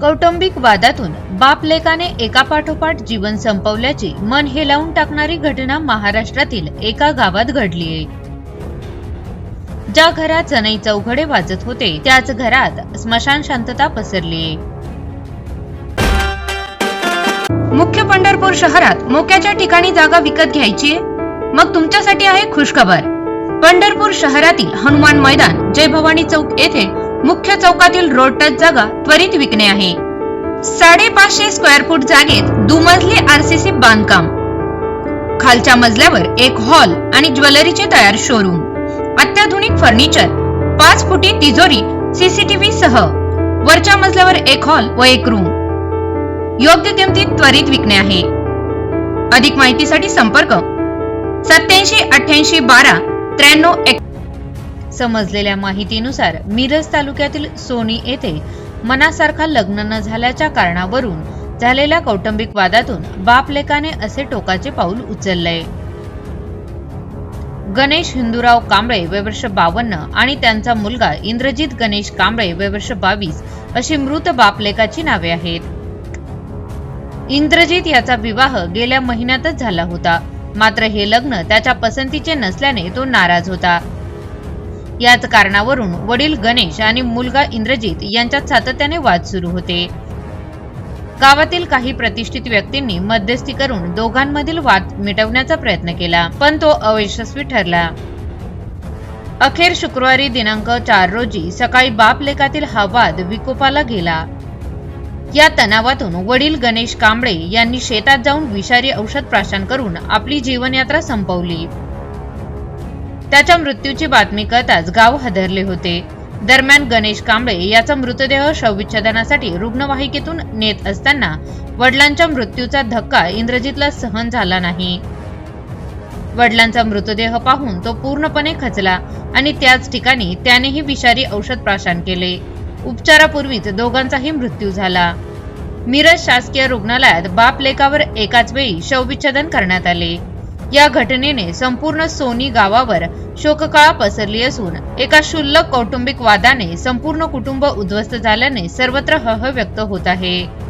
कौटुंबिक वादातून बापलेकाने एकापाठोपाठ जीवन संपवल्याची मन हेलावून टाकणारी घटना महाराष्ट्रातील एका गावात घडलीय ज्या घरात जणई चौघडे वाजत होते त्याच घरात स्मशान शांतता पसरली मुख्य पंढरपूर शहरात मोक्याच्या ठिकाणी जागा विकत घ्यायची मग तुमच्यासाठी आहे खुशखबर. पंढरपूर शहरातील हनुमान मैदान जय भवानी चौक येथे मुख्य चौकातील रोड टच जागा त्वरित विकणे आहे. साडेपाचशे स्क्वेअर फूट जागेत दुमजली आरसीसी बांधकाम. खालच्या मजल्यावर एक हॉल आणि ज्वेलरीचे तयार शोरूम अत्याधुनिक फर्निचर पाच फुटी तिजोरी सीसीटीव्ही सह. वरच्या मजल्यावर एक हॉल व एक रूम योग्य किमतीत त्वरित विकणे आहे. अधिक माहितीसाठी संपर्क सत्याऐंशी अठ्ठ्याऐंशी बारा त्र्याण्णव एक समजलेल्या माहितीनुसार मिरज तालुक्यातील सोनी येथे मनासारखा लग्न न झाल्याच्या कारणावरून झालेल्या कौटुंबिक वादातून बाप लेकाने असे टोकाचे पाऊल उचललंय गणेश हिंदूराव कांबळे वय वर्ष बावन्न आणि त्यांचा मुलगा इंद्रजित गणेश कांबळे वय वर्ष बावीस अशी मृत बापलेकाची नावे आहेत. इंद्रजित याचा विवाह गेल्या महिन्यातच झाला होता. मात्र हे लग्न त्याच्या पसंतीचे नसल्याने तो नाराज होता. याच कारणावरून वडील गणेश आणि मुलगा इंद्रजित यांच्यात सातत्याने वाद सुरू होते. गावातील काही प्रतिष्ठित व्यक्तींनी मध्यस्थी करून दोघांमधील वाद मिटवण्याचा प्रयत्न केला पण तो अयशस्वी ठरला. अखेर शुक्रवारी दिनांक चार रोजी सकाळी बाप लेखातील हा वाद विकोपाला गेला. या तणावातून वडील गणेश कांबळे यांनी शेतात जाऊन विषारी औषध प्राशन करून आपली जीवनयात्रा संपवली. त्याच्या मृत्यूची बातमी कळताच गाव हादरले होते. दरम्यान गणेश कांबळे याचा मृतदेह शवविच्छेदनासाठी रुग्णवाहिकेतून नेत असताना वडिलांच्या मृत्यूचा धक्का इंद्रजितला सहन झाला नाही. वडिलांचा मृतदेह पाहून तो पूर्णपणे खचला आणि त्याच ठिकाणी त्यानेही विषारी औषध प्राशन केले. उपचारापूर्वीच दोघांचाही मृत्यू झाला. मिरज शासकीय रुग्णालयात बाप लेकावर एकाच वेळी शवविच्छेदन करण्यात आले. या घटनेने संपूर्ण सोनी गावावर शोककळा पसरली असून एका क्षुल्लक कौटुंबिक वादाने संपूर्ण कुटुंब उद्ध्वस्त झाल्याने सर्वत्र हह व्यक्त होत आहे.